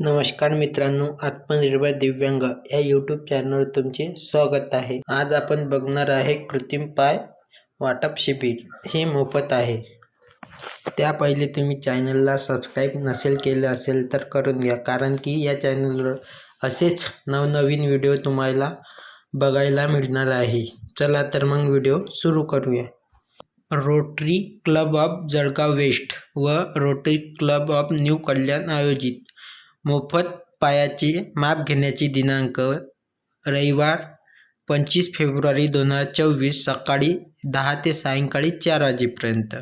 नमस्कार मित्रांनो आत्मनिर्भर दिव्यांग या यूट्यूब चॅनलवर तुमचे स्वागत आहे. आज आपण बघणार आहे कृत्रिम पाय वाटप शिबिर. हे मोफत आहे. त्या पहिले तुम्ही चॅनलला सबस्क्राईब नसेल केलं असेल तर करून घ्या. कारण की या चॅनलवर असेच नवनवीन व्हिडिओ तुम्हाला बघायला मिळणार आहे. चला तर मग व्हिडिओ सुरू करूया. Rotary Club of Jalgaon West व Rotary Club of New Kalyan आयोजित. मोफत पायाचे माप घेण्याची दिनांक रविवार पंचवीस फेब्रुवारी दोन हजार चोवीस सकाळी दहा ते सायंकाळी चार वाजेपर्यंत.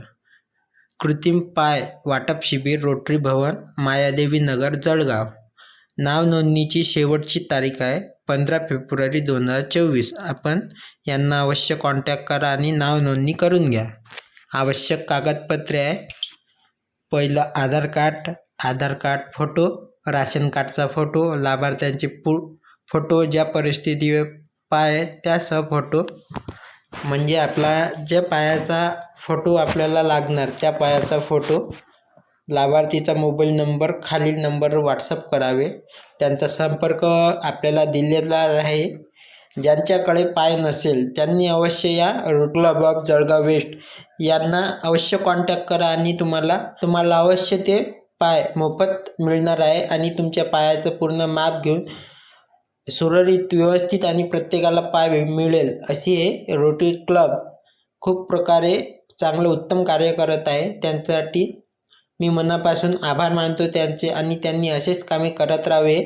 कृत्रिम पाय वाटप शिबिर रोटरी भवन मायादेवी नगर जळगाव. नाव नोंदणीची शेवटची तारीख आहे पंधरा फेब्रुवारी दोन हजार चोवीस. आपण यांना अवश्य कॉन्टॅक्ट करा आणि नाव नोंदणी करून घ्या. आवश्यक कागदपत्रे आहे पहिलं Aadhaar card Aadhaar card photo ration कार्डचा फोटो लाभार्थ्यांचे पू फोटो ज्या परिस्थितीवर पाय त्यासह फोटो. म्हणजे आपला ज्या पायाचा फोटो आपल्याला लागणार त्या पायाचा फोटो. लाभार्थीचा मोबाईल नंबर खालील नंबरवर व्हॉट्सअप करावे. त्यांचा संपर्क आपल्याला दिलेला आहे. ज्यांच्याकडे पाय नसेल त्यांनी अवश्य या क्लब ऑफ जळगाव वेस्ट यांना अवश्य कॉन्टॅक्ट करा आणि तुम्हाला तुम्हाला अवश्य ते पाय मोफत मिळणार आहे आणि तुमच्या पायाचं पूर्ण माप घेऊन सुरळीत व्यवस्थित आणि प्रत्येकाला पाय मिळेल अशी हे रोटरी क्लब खूप प्रकारे चांगलं उत्तम कार्य करत आहे. त्यांच्यासाठी मी मनापासून आभार मानतो त्यांचे आणि त्यांनी असेच कामे करत राहावे.